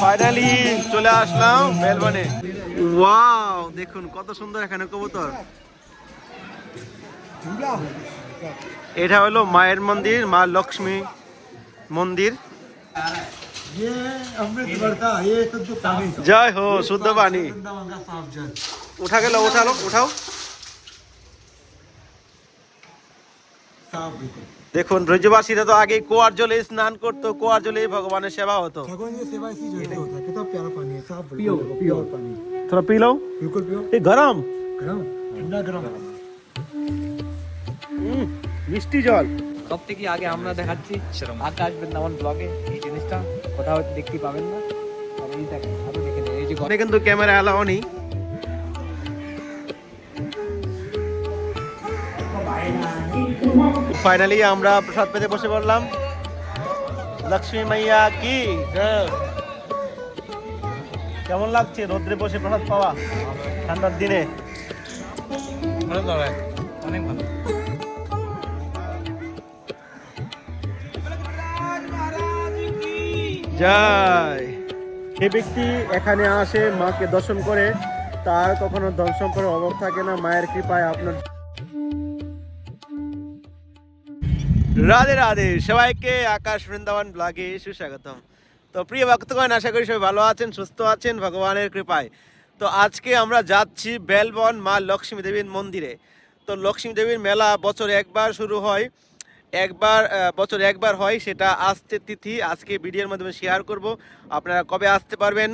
Finally চলে আসলাম মেলবর্নে। Wow দেখুন, কত সুন্দর এখানে কবুতর। এটা হলো মায়ের মন্দির, মা লক্ষ্মী মন্দির। জয় হো, শুদ্ধ পানি উঠা গেল উঠালো, উঠাও। দেখুন ব্রজবাসীরা তো আগে কুয়ার জলে স্নান করতো কুয়ার জলেই ভগবানের সেবা হতো भगवान की सेवा इसी जगह होता है कितना प्यारा पानी है साफ प्योर प्योर पानी তোরা পি লও बिल्कुल प्योर এই গরম गरम ठंडा गरम উম, মিষ্টি জল সব থেকে আগে আমরা দেখাচ্ছি আকাশ বৃন্দাবন ব্লগে এই জিনিসটা কোথাও দেখতে পাবেন না আর এই দেখেন আরো দেখে নেন, এই যে এখানে কিন্তু ক্যামেরা অ্যালাও নেই ফাইনালি আমরা প্রসাদ পেতে বসে পড়লাম। লক্ষ্মী মাইয়া কি? জয়। কেমন লাগছে রোদ্রে বসে প্রসাদ পাওয়া? ঠান্ডার দিনে। অনেক ভালো। যায় যে ব্যক্তি এখানে আসে মাকে দর্শন করে। তার কখনো ধন সম্পর্কের অভাব থাকে না মায়ের কৃপায় আপনার রাধে রাধে, সবাইকে আকাশ বৃন্দাবন ব্লগে সুস্বাগতম। তো প্রিয় ভক্তগণ, আশা করি সবাই ভালো আছেন, সুস্থ আছেন, ভগবানের কৃপায়। তো আজকে আমরা যাচ্ছি বেলবন মা লক্ষ্মী দেবীর মন্দিরে। তো লক্ষ্মী দেবীর মেলা বছরে একবার শুরু হয়, একবার বছরে একবার হয় সেটা আসতে তিথি। আজকে ভিডিওর মাধ্যমে শেয়ার করব। আপনারা কবে আসতে পারবেন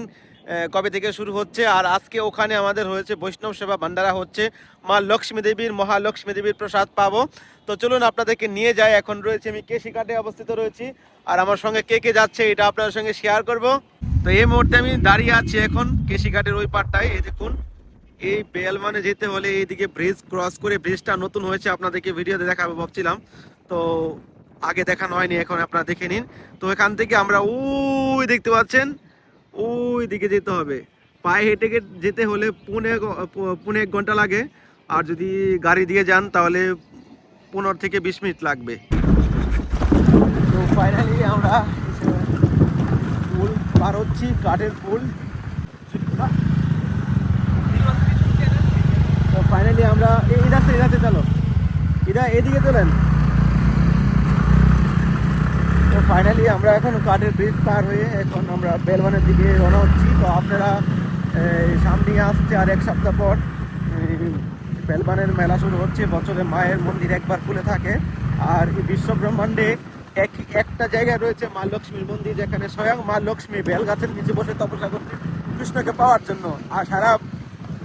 কবে থেকে শুরু হচ্ছে, আর আজকে ওখানে আমাদের হয়েছে বৈষ্ণব সেবা ভান্ডারা হচ্ছে মা লক্ষ্মী দেবীর মহালক্ষ্মী দেবীর প্রসাদ পাবো। তো চলুন আপনাদেরকে নিয়ে যাই। এখন রয়েছে আমি কেশিকাটে অবস্থিত রয়েছি। আর আমার সঙ্গে কে কে যাচ্ছে এটা আপনাদের সঙ্গে শেয়ার করব। তো এই মুহূর্তে আমি দাঁড়িয়ে আছি এখন কেশিকাটের ওই পারটায় এই দেখুন, এই বেলমানে যেতে হলে এইদিকে ব্রিজ ক্রস করে ব্রিজটা নতুন হয়েছে। আপনাদেরকে ভিডিওতে দেখাবো ভাবছিলাম। তো আগে দেখানো হয়নি, এখন আপনারা দেখে নিন। তো এখান থেকে আমরা ওই দেখতে পাচ্ছেন, ওই দিকে যেতে হবে। পায়ে হেঁটে যেতে হলে পুনে পুনে এক ঘণ্টা লাগে। আর যদি গাড়ি দিয়ে যান তাহলে পনেরো থেকে বিশ মিনিট লাগবে। তো ফাইনালি আমরা পুল পার হচ্ছি কাঠের পুল। তো ফাইনালি আমরা এই রাস্তা এই রাস্তায় চলো। এটা এদিকে চলেন। তো ফাইনালি আমরা এখন কাঠের ব্রিজ পার হয়ে এখন আমরা বেলবানের দিকে রওনা হচ্ছি। তো আপনারা সামনে আসছে আর এক সপ্তাহ পর। এই, বেলবানের মেলা শুরু হচ্ছে বছরে মায়ের মন্দির একবার খুলে থাকে। আর এই বিশ্ব ব্রহ্মাণ্ডে এক একটা জায়গায় রয়েছে মা লক্ষ্মীর মন্দির যেখানে স্বয়ং মা লক্ষ্মী বেল গাছের নিচে বসে তপস্যা করছে কৃষ্ণকে পাওয়ার জন্য। আর সারা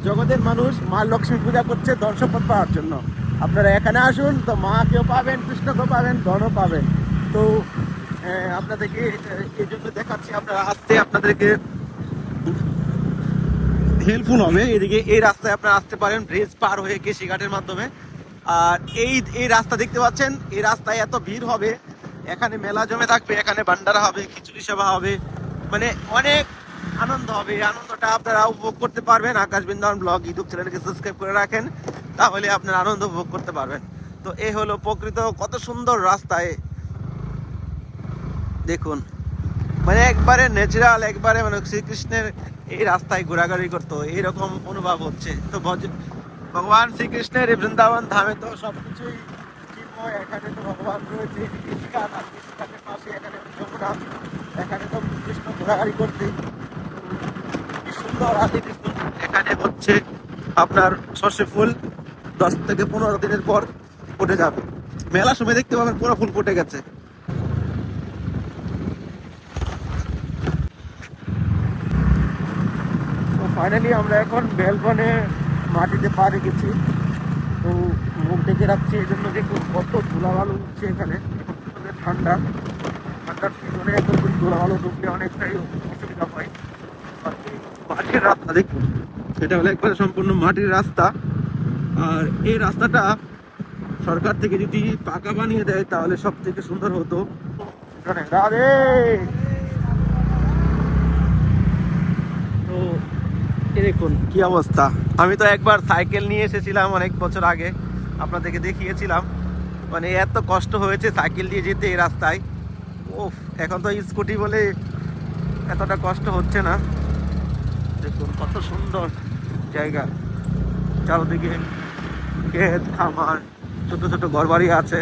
জগতের মানুষ মা লক্ষ্মী পূজা করছে সম্পদ পাওয়ার জন্য। আপনারা এখানে আসুন তো মাকেও পাবেন কৃষ্ণকেও পাবেন ধনও পাবেন। তো আপনাদেরকে এই জন্য দেখাচ্ছি আপনারা আসতে আপনাদেরকে হেল্পফুল হবে। এদিকে এই রাস্তায় আপনারা আসতে পারেন ব্রিজ পার হয়ে কেশিঘাটের মাধ্যমে। আর এই এই রাস্তা দেখতে পাচ্ছেন, এই রাস্তায় এত ভিড় হবে, এখানে মেলা জমে থাকবে, এখানে ভান্ডারা হবে, খিচুড়ি সেবা হবে। মানে অনেক আনন্দ হবে। এই আনন্দটা আপনারা উপভোগ করতে পারবেন। আকাশ বৃন্দাবন ব্লগ ইউটিউব চ্যানেলকে সাবস্ক্রাইব করে রাখেন, তাহলে আপনারা আনন্দ উপভোগ করতে পারবেন। তো এ হলো প্রকৃত কত সুন্দর রাস্তায় দেখুন মানে একবারে ন্যাচারাল একবারে মানে শ্রীকৃষ্ণের এই রাস্তায় ঘোরাঘুরি করতো এইরকম অনুভব হচ্ছে। তো ভগবান শ্রীকৃষ্ণের বৃন্দাবন ধামে তো সবকিছুই চিন্ময় এখানে তো ভগবান রয়েছে পাশে তো কৃষ্ণ ঘোরাঘুরি করতে সুন্দর এখানে হচ্ছে আপনার সর্ষে ফুল, দশ থেকে পনেরো দিনের পর ফুটে যাবে। মেলা সময় দেখতে পাবেন পুরো ফুল ফুটে গেছে তো ফাইনালি আমরা এখন বেলবনে মাটিতে পা রেখেছি। তো মুখ ডেকে রাখছি এই জন্য দেখুন কত ধুলাবালু উঠছে এখানে। এখন ঠান্ডা। ঠান্ডার সিজনে এত ধুলাবালু ঢুকলে অনেকটাই অসুবিধা হয়। মাটির রাস্তা দেখুন। এটা হলো একবারে সম্পূর্ণ মাটির রাস্তা। আর এই রাস্তাটা সরকার থেকে যদি পাকা বানিয়ে দেয়, তাহলে সব থেকে সুন্দর হতো। এখানে রাধে তো এই দেখুন, কি অবস্থা? আমি তো একবার সাইকেল নিয়ে এসেছিলাম অনেক বছর আগে। আপনাদেরকে দেখিয়েছিলাম। মানে এত কষ্ট হয়েছে সাইকেল দিয়ে যেতে এই রাস্তায়। ওফ এখন তো স্কুটি বলে এতটা কষ্ট হচ্ছে না। দেখুন, কত সুন্দর জায়গা। চারদিকে ক্ষেত, খামার, ছোট ছোট ঘরবাড়ি আছে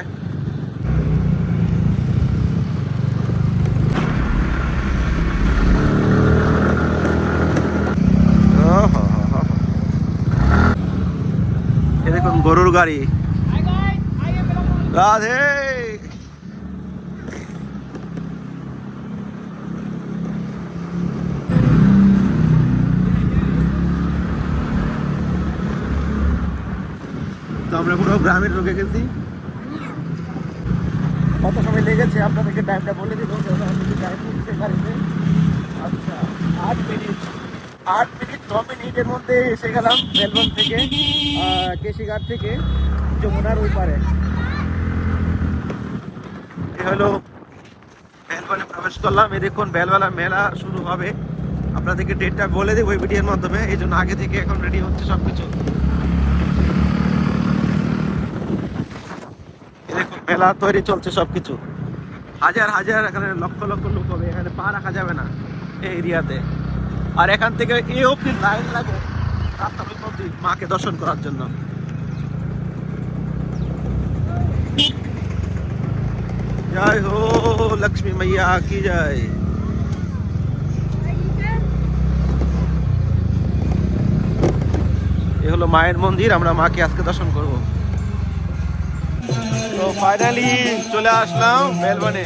ওহো হো হো। এ দেখুন গরুর গাড়ি। রাধে। তো আমরা পুরো গ্রামে ঢুকে গেছি। কত সময় লেগেছে? আপনাদেরকে টাইমটা বলে দিব। গাড়িতে আচ্ছা আট মিনিট। আট মিনিট ন মিনিটের মধ্যে এসে গেলাম বেলবন থেকে কেশিঘাট থেকে, যমুনার ওই পারে। এ হলো বেলবনে প্রবেশ করলাম। দেখুন, বেলবেলা মেলা শুরু হবে। আপনাদেরকে ডেটটা বলে দেবো ওই ভিডিওর মাধ্যমে। এই জন্য আগে থেকে এখন রেডি হচ্ছে সব কিছু মেলা তৈরি চলছে সব কিছু হাজার হাজার এখানে লক্ষ লক্ষ লোক হবে। এখানে পা রাখা যাবে না এই এরিয়াতে। আর এখান থেকে এই অব্দি লাইন লাগে অব্দি মাকে দর্শন করার জন্য। জয় হো, লক্ষ্মী মাইয়া, কি জয় এ হলো মায়ের মন্দির, আমরা মাকে আজকে দর্শন করব। তো ফাইনালি চলে আসলাম মেলবনে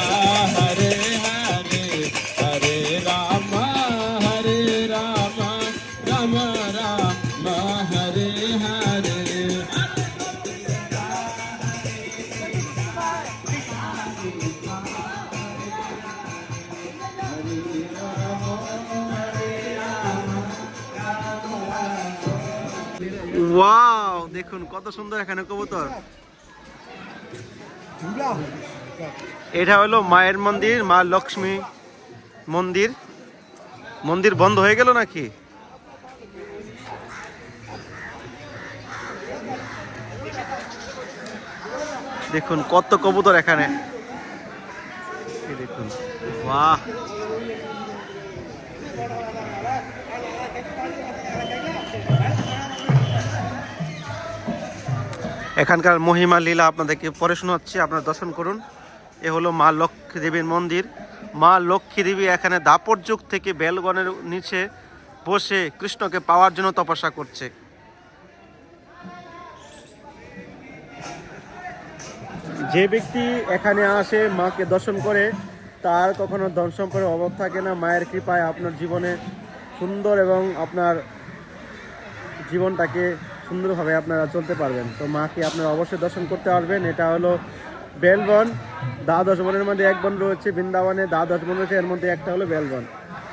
ওয়াও দেখুন কত সুন্দর এখানে কবুতর। এটা হলো মায়ের মন্দির, মা লক্ষ্মী মন্দির। মন্দির বন্ধ হয়ে গেল নাকি? দেখুন কত কবুতর এখানে। দেখুন। বাহ। এখানকার মহিমা লীলা আপনাদেরকে পরে শোনাচ্ছি, আপনারা দর্শন করুন। এ হলো মা লক্ষ্মী দেবীর মন্দির। মা লক্ষ্মী দেবী এখানে দাপর যুগ থেকে বেলগণের নিচে বসে কৃষ্ণকে পাওয়ার জন্য তপস্যা করছে। যে ব্যক্তি এখানে আসে, মাকে দর্শন করে, তার কখনো ধন সম্পর্কের অভাব থাকে না। মায়ের কৃপায় আপনার জীবনে সুন্দর এবং আপনার জীবনটাকে সুন্দরভাবে আপনারা চলতে পারবেন। তো মাকে আপনারা অবশ্যই দর্শন করতে পারবেন এটা হলো বেলবন। দ্বাদশ বনের মধ্যে এক বন রয়েছে বৃন্দাবনে। দ্বাদশ বন রয়েছে, এর মধ্যে একটা হলো বেলবন।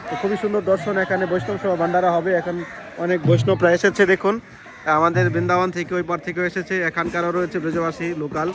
তো খুবই সুন্দর দর্শন। এখানে বৈষ্ণব সভা ভান্ডারা হবে। এখন অনেক বৈষ্ণবরা এসেছে, দেখুন। আমাদের বৃন্দাবন থেকে ওই পার থেকে এসেছে। এখানকারও রয়েছে ব্রজবাসী লোকাল।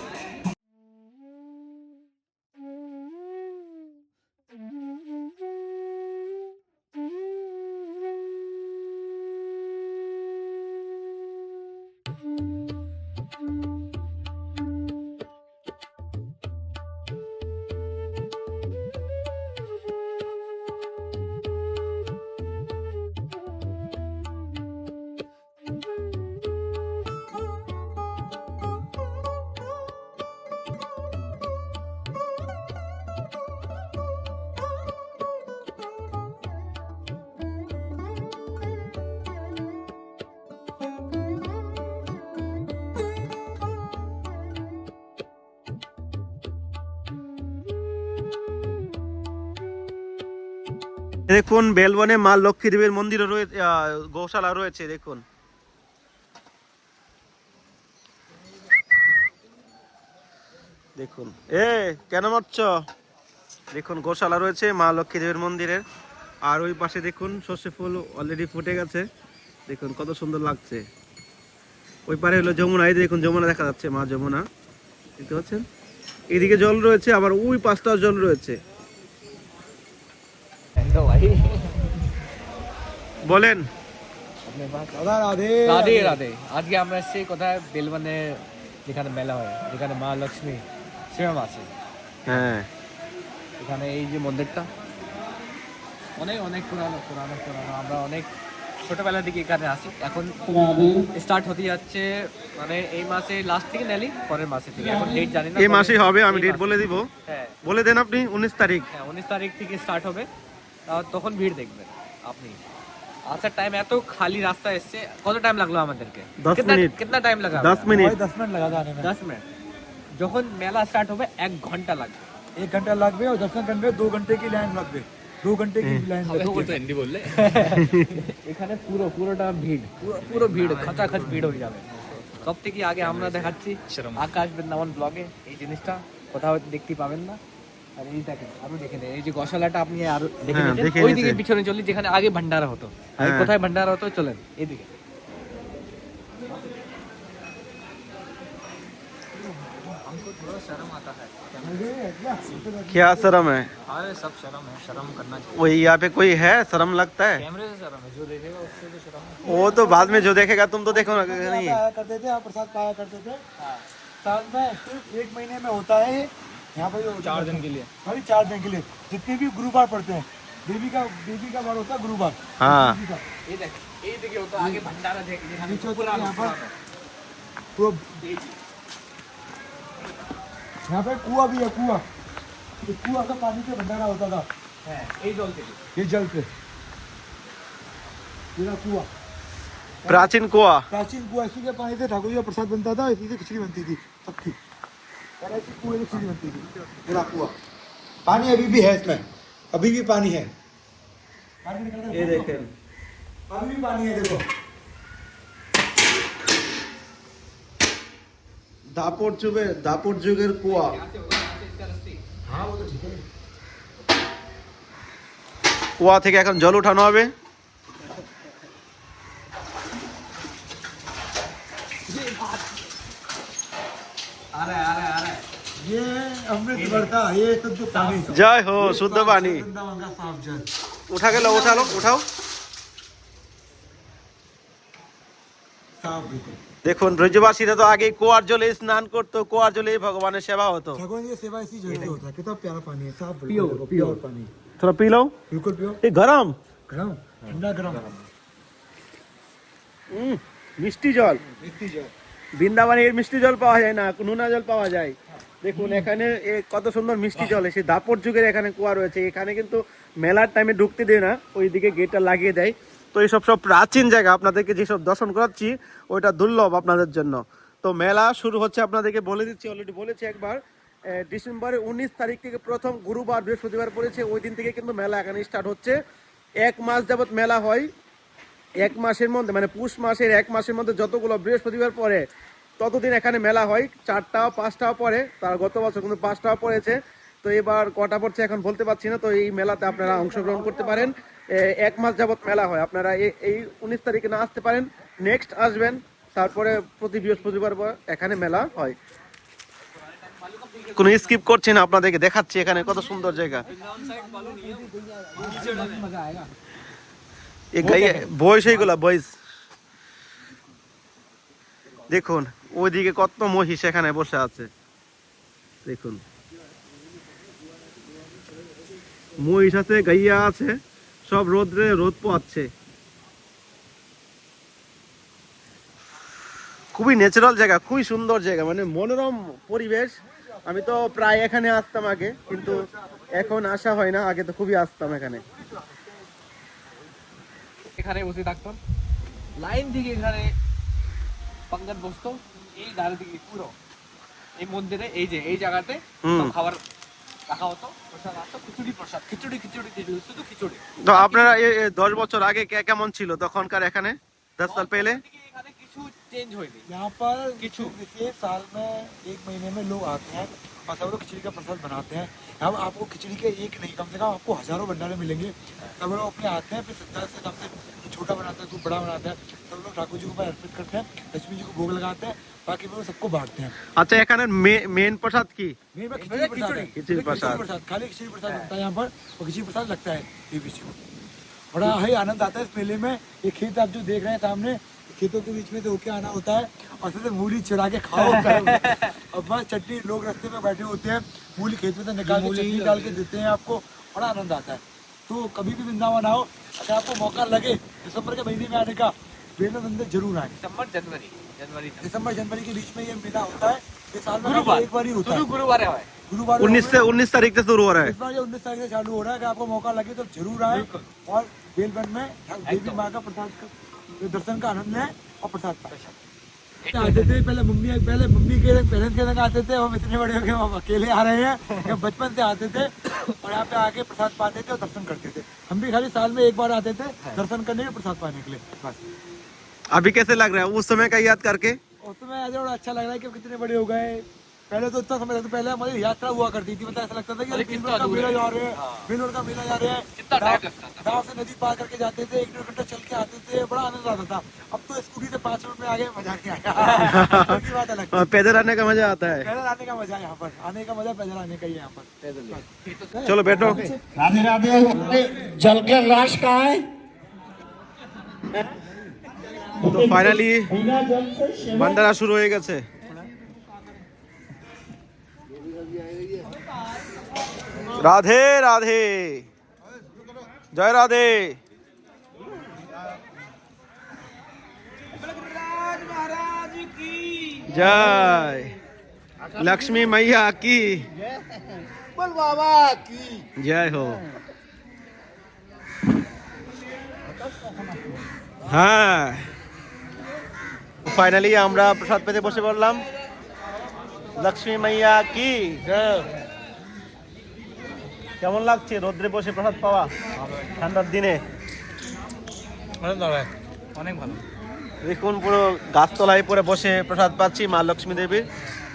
দেখুন, বেলবনে মা লক্ষ্মী দেবীর মন্দিরও রয়েছে গৌশালা রয়েছে, দেখুন। দেখুন। এ, কেন মারছ? দেখুন, গোশালা রয়েছে, মা লক্ষ্মী দেবীর মন্দিরের। আর ওই পাশে দেখুন, সর্ষে ফুল অলরেডি ফুটে গেছে। দেখুন, কত সুন্দর লাগছে। ওই পারে হলো যমুনা, এই দেখুন, যমুনা দেখা যাচ্ছে, মা যমুনা। দেখতে পাচ্ছেন? এদিকে জল রয়েছে, আবার ওই পাশটাও জল রয়েছে। বলেন। রাধে। রাধে আজকে আমরা এসেছি কোথায়? বেলবানে যেখানে মেলা হয় যেখানে মা লক্ষ্মী সেরম আছে। হ্যাঁ। এখানে এই যে মন্দিরটা অনেক অনেক পুরানো পুরানো পুরানো। আমরা অনেক ছোটবেলা থেকে এখানে আসি এখন স্টার্ট হতে যাচ্ছে মানে এই মাসে লাস্ট থেকে নালি পরের মাসে থেকে। এখন ডেট জানি না এই মাসেই হবে আমি ডেট বলে দিব। হ্যাঁ। বলে দেন আপনি উনিশ তারিখ। হ্যাঁ উনিশ তারিখ থেকে স্টার্ট হবে। তখন ভিড় দেখবেন আপনি। আসার টাইম এত খালি রাস্তা এসছে কত টাইম লাগলো আমাদেরকে দশ মিনিট কিতনা টাইম লাগা দশ মিনিট দশ মিনিট লাগা আনে দশ মিনিট যখন মেলা স্টার্ট হবে এক ঘন্টা লাগবে এক ঘন্টা লাগবে और দর্শন করবে দু ঘন্টা কি লাইন লাগবে দু ঘন্টা কি লাইন লাগবে হিন্দি বললে এখানে পুরো পুরোটা ভিড় পুরো ভিড় খচাখচ ভিড় হয়ে যাবে সব থেকে আগে আমরা দেখাচ্ছি আকাশ বৃন্দাবন ব্লগে এই জিনিসটা কোথাও দেখতে পাবেন না আর এই দেখেন আরো দেখে নেন এই যে গসালাটা আপনি আরো দেখে হ্যাঁ, নিয়েছেন দেখে ওই দিকে নিয়েছি। পিছনে চলি যেখানে আগে ভান্ডারা হতো আগে হ্যাঁ। কোথায় ভান্ডারা হতো চলেন এইদিকে क्या शर्म है अरे सब शर्म है शर्म करना चाहिए वही यहाँ पे कोई है शर्म लगता है कैमरे से शर्म है जो देखेगा उससे तो शर्म है वो तो बाद में जो देखेगा तुम तो देखो ना नहीं पाया करते थे यहाँ प्रसाद पाया करते थे साल में सिर्फ एक महीने में होता है ये। यहाँ पर चार दिन के लिए। भाई चार दिन के लिए। जितने भी गुरुवार पढ़ते हैं देवी का देवी का बार होता है गुरुवार हाँ। यहाँ पे कुआ भी है कुआ। कुआ का पानी से भंडारा होता था। ये जल पे कुआ। प्राचीन कुआ। प्राचीन कुआ इसी के पानी से ठाकुर जी का प्रसाद बनता था इसी से खिचड़ी बनती थी सबकी। ऐसी कुएं से खिचड़ी बनती थी पूरा कुआ पानी अभी भी है इसमें अभी भी पानी है पानी निकलता है। ये देखें अभी भी पानी है देखो দাপর যুগের দাপর যুগের কুয়া हाँ वो तो ठीक है কুয়া থেকে এখন জল উঠানো হবে आ रहा है জয় হো শুদ্ধ পানি वृंदावन का साफ जल উঠা গেল উঠালো উঠাও साफ बिल्कुल দেখুন ব্রজবাসীরা তো আগে কুয়ার জলে স্নান করতো কুয়ার জলেই ভগবানের সেবা হতো भगवान की सेवा इसी जल से होता है कितना प्यारा पानी है साफ Pure, बिल्कुल pure. प्योर पानी थोड़ा पी लो बिल्कुल प्योर এই গরম गरम ठंडा गरम উম, মিষ্টি জল मिट्टी जल বৃন্দাবনে এর মিষ্টি জল পাওয়া যায় না নোনা জল পাওয়া যায় দেখুন, এখানে কত সুন্দর মিষ্টি জল সে দাপর যুগের এখানে কুয়া রয়েছে। এখানে কিন্তু মেলার টাইমে ঢুকতে দেয় না, ওইদিকে গেটটা লাগিয়ে দেয়। তো এইসব সব প্রাচীন জায়গা আপনাদেরকে যেসব দর্শন করাচ্ছি, ওইটা দুর্লভ আপনাদের জন্য। তো মেলা শুরু হচ্ছে আপনাদেরকে বলে দিচ্ছি অলরেডি বলেছি একবার। ডিসেম্বরের উনিশ তারিখ থেকে প্রথম গুরুবার, বৃহস্পতিবার পড়েছে, ওই দিন থেকে কিন্তু মেলা এখানে স্টার্ট হচ্ছে। এক মাস যাবত মেলা হয়। এক মাসের মধ্যে মানে পুষ মাসের এক মাসের মধ্যে যতগুলো বৃহস্পতিবার পরে ততদিন এখানে মেলা হয়, চারটা, পাঁচটা পরে, তার গত বছর কিন্তু পাঁচটা পড়েছে। তো এবার কটা পড়ছে এখন বলতে পারছি না, তো এই মেলাতে আপনারা অংশগ্রহণ করতে পারেন। এক মাস যাবৎ মেলা হয়, আপনারা এই উনিশ তারিখে না আসতে পারেন, নেক্সট আসবেন, তারপরে প্রতি বৃহস্পতিবার এখানে মেলা হয়। কোনো স্কিপ করছি না, আপনাদেরকে দেখাচ্ছি এখানে কত সুন্দর জায়গা। বয়স এইগুলা, বয়স। দেখুন ওইদিকে কত মহিষ এখানে বসে আছে? দেখুন। মহিষ আছে, গাইয়া আছে, সব রোদ্রে রোদ পোয়াচ্ছে খুবই ন্যাচারাল জায়গা, খুবই সুন্দর জায়গা মানে মনোরম পরিবেশ। আমি তো প্রায় এখানে আসতাম আগে, কিন্তু এখন আসা হয় না, আগে তো খুবই আসতাম এখানে। এখানে বসে থাকতাম। লাইন দিকে এখানে পাঙ্গাত বসতো। এই ধারে দিকে পুরো এই মন্দিরে এই যে এই জায়গাতে হুম। সব খাবার রাখা হতো প্রসাদ আসতো খিচুড়ি প্রসাদ খিচুড়ি খিচুড়ি খিচুড়ি শুধু খিচুড়ি তো আপনারা এ- এ দশ বছর আগে কে- কেমন ছিল তখনকার এখানে দশ সাল পেলে দিকে এখানে কিছু চেঞ্জ হয়নি यहाँ पर किचू। देखिए साल में एक महीने में लोग आते हैं और सब लोग खिचड़ी का प्रसाद बनाते हैं यहाँ पर आपको खिचड़ी के एक नहीं कम से कम आपको हजारों भंडारे मिलेंगे सब लोग अपने आते हैं फिर श्रद्धा से सबसे छोटा बनाता है कोई बड़ा बनाता है सब तो लोग ठाकुर जी को अर्पित करते हैं लक्ष्मी जी को भोग लगाते हैं बाकी लोग सबको बांटते हैं। अच्छा एक मेन प्रसाद की? मेन खिचड़ी प्रसाद खाली खिचड़ी प्रसाद लगता है यहाँ पर और खिचड़ी प्रसाद लगता है ये बीच में बड़ा ही आनंद आता है इस मेले में। ये खेत आप जो देख रहे हैं सामने खेतों के बीच में तो होके आना होता है और सबसे मूली चढ़ा के खाओ। अब वहाँ चटनी लोग रस्ते में बैठे होते हैं मूली खेत में से निकाल के चटनी डाल के देते हैं आपको बड़ा आनंद आता है। तो कभी भी वृंदावन आओ अगर आपको मौका लगे दिसंबर के महीने में आने का वेद मंदिर ज़रूर आए। दिसंबर जनवरी जनवरी दिसंबर जनवरी के बीच में ये मेला होता है ये साल में एक बार ही होता है। गुरुवार गुरुवार उन्नीस से उन्नीस तारीख से शुरू हो रहा है। इस बार उन्नीस तारीख से चालू हो रहा है अगर आपको मौका लगे तो ज़रूर आए। और बेलबन में देवी माँ का प्रसाद का दर्शन का आनंद लें और प्रसाद पाए। आते थे पहले मम्मी पहले मम्मी के पेरेंट्स के संग आते थे हम इतने बड़े हो गए हम अकेले आ रहे हैं। बचपन से आते थे और यहाँ पे आके प्रसाद पाते थे और दर्शन करते थे। हम भी खाली साल में एक बार आते थे दर्शन करने के प्रसाद पाने के लिए बस। अभी कैसे लग रहा है? उस समय का याद करके? उस समय ऐसा अच्छा लग रहा है कि कितने बड़े हो गए। पहले तो इतना समय पहले हमारी यात्रा हुआ करती थी मतलब ऐसा लगता था कि बिनोर का मेला जा रहे हैं बिनोर मेला जा रहे हैं। दाव से नदी पार करके जाते थे एक डेढ़ घंटा चल के आते थे बड़ा आनंद आता था। अब तो स्कूटी से पाँच मिनट में आगे मज़ा के आया हाँ, पैदल आने का मज़ा आता है। पैदल आने का मज़ा यहाँ पर। आने का मज़ा पैदल आने का ही यहाँ पर। पैदल चलो बैठो। राधे राधे जल के लाश कहा है? तो फाइनली बंदरा शुरू होएगा से। রাধে রাধে জয় রাধে জয় লক্ষ্মী मैया की बोल बाबा की জয় হো হ্যাঁ ফাইনালি আমরা প্রসাদ পেতে বসে পড়লাম লক্ষ্মী মাইয়া কি জয়। কেমন লাগছে রোদ্রে বসে প্রসাদ পাওয়া? ঠান্ডার দিনে। অনেক ভালো দেখুন পুরো গাছতলায় পরে বসে প্রসাদ পাচ্ছি মা লক্ষ্মী দেবীর।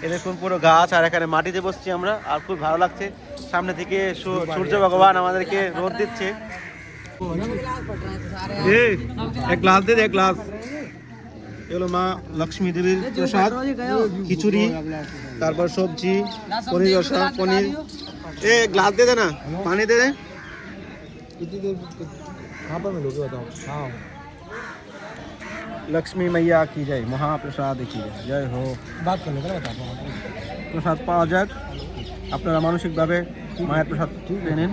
এ দেখুন পুরো গাছ আর এখানে মাটিতে বসছি আমরা আর খুব ভালো লাগছে। সামনে থেকে সূ- সূর্য ভগবান আমাদেরকে রোদ দিচ্ছে। এক গ্লাস দে দে, এক গ্লাস এগুলো মা লক্ষ্মী দেবীর প্রসাদ। খিচুড়ি তারপর সবজি পনির রসা পনির। এ গ্লাস দে দে না পানি দে দে कितनी देर कहाँ पर मिलोगे बताओ हाँ লক্ষ্মী মাইয়া কি জয় মহাপ্রসাদ কি জয় জয় হো बात कर लेते बताता हूँ প্রসাদ পাওয়া যাক আপনারা মানসিকভাবে মায়ের প্রসাদ পেয়ে নিন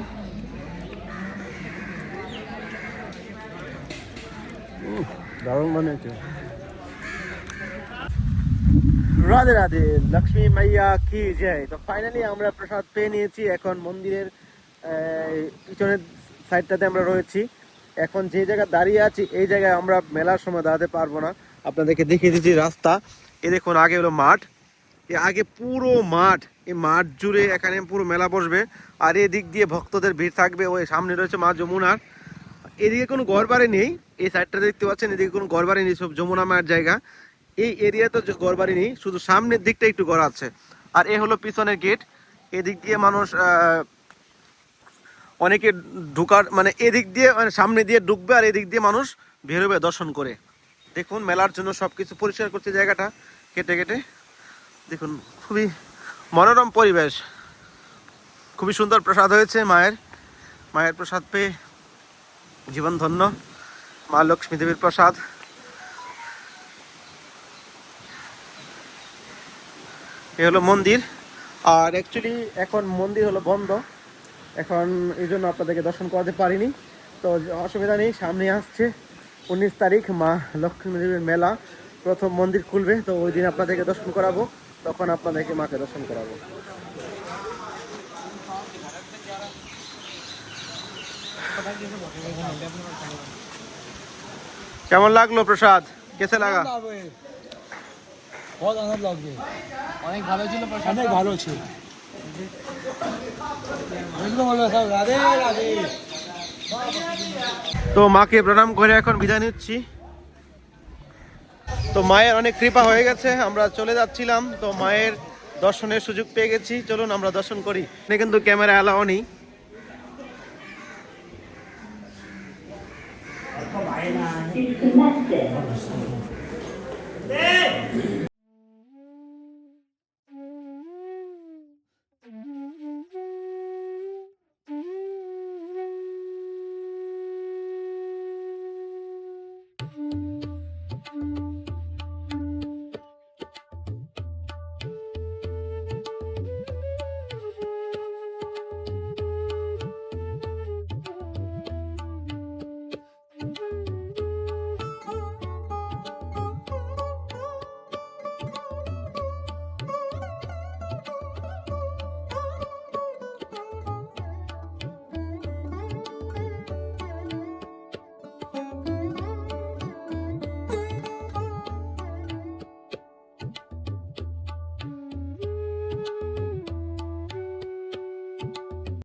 উহ, দারুণ বানিয়েছে রাধে রাধে, লক্ষ্মী মাইয়া কি জয়? তো ফাইনালি আমরা প্রসাদ পেয়ে নিয়েছি। এখন মন্দিরের পিছনের সাইডটাতে আমরা রয়েছি। এখন যে জায়গায় দাঁড়িয়ে আছি, এই জায়গায় আমরা মেলার সময় দাঁড়াতে পারব না। আপনাদেরকে দেখিয়ে দিচ্ছি রাস্তা। এ দেখুন, আগে হলো মাঠ। এ আগে পুরো মাঠ। এই মাঠ জুড়ে এখানে পুরো মেলা বসবে। আর এদিক দিয়ে ভক্তদের ভিড় থাকবে। ওই সামনে রয়েছে মা যমুনার। এদিকে কোনো ঘরবাড়ি নেই। এই সাইডটা দেখতে পাচ্ছেন, এদিকে কোনো ঘর নেই, সব যমুনা মায়ের জায়গা। এই এরিয়া তো ঘর বাড়ি নেই, শুধু সামনের দিকটা একটু ঘর আছে। আর এ হলো পিছনের গেট এদিক দিয়ে মানুষ অনেকে ঢুকার মানে এদিক দিয়ে মানে সামনে দিয়ে ঢুকবে আর এদিক দিয়ে মানুষ বেরোবে দর্শন করে। দেখুন, মেলার জন্য সব কিছু পরিষ্কার করছে জায়গাটা, কেটে কেটে। দেখুন, খুবই মনোরম পরিবেশ। খুবই সুন্দর প্রসাদ হয়েছে মায়ের। মায়ের প্রসাদ পেয়ে জীবন ধন্য মা লক্ষ্মী দেবীর প্রসাদ। এ হলো মন্দির। আর অ্যাকচুয়ালি এখন মন্দির হলো বন্ধ। এখন এই জন্য আপনাদেরকে দর্শন করাতে পারিনি। তো অসুবিধা নেই সামনে আসছে। উনিশ তারিখ মা লক্ষ্মী দেবীর মেলা। প্রথম মন্দির খুলবে তো ওই দিন আপনাদেরকে দর্শন করাবো। তখন আপনাদেরকে মাকে দর্শন করাবো। কেমন লাগল প্রসাদ? কেসে লাগা? বহুত লাগবে অনেক ভালো ছিল অনেক ভালো ছিল তো মাকে প্রণাম করে এখন বিদায় নিচ্ছি। তো মায়ের অনেক কৃপা হয়ে গেছে আমরা চলে যাচ্ছিলাম। তো মায়ের দর্শনের সুযোগ পেয়ে গেছি। চলুন আমরা দর্শন করি। এখানে কিন্তু ক্যামেরা অ্যালাও নেই। It's.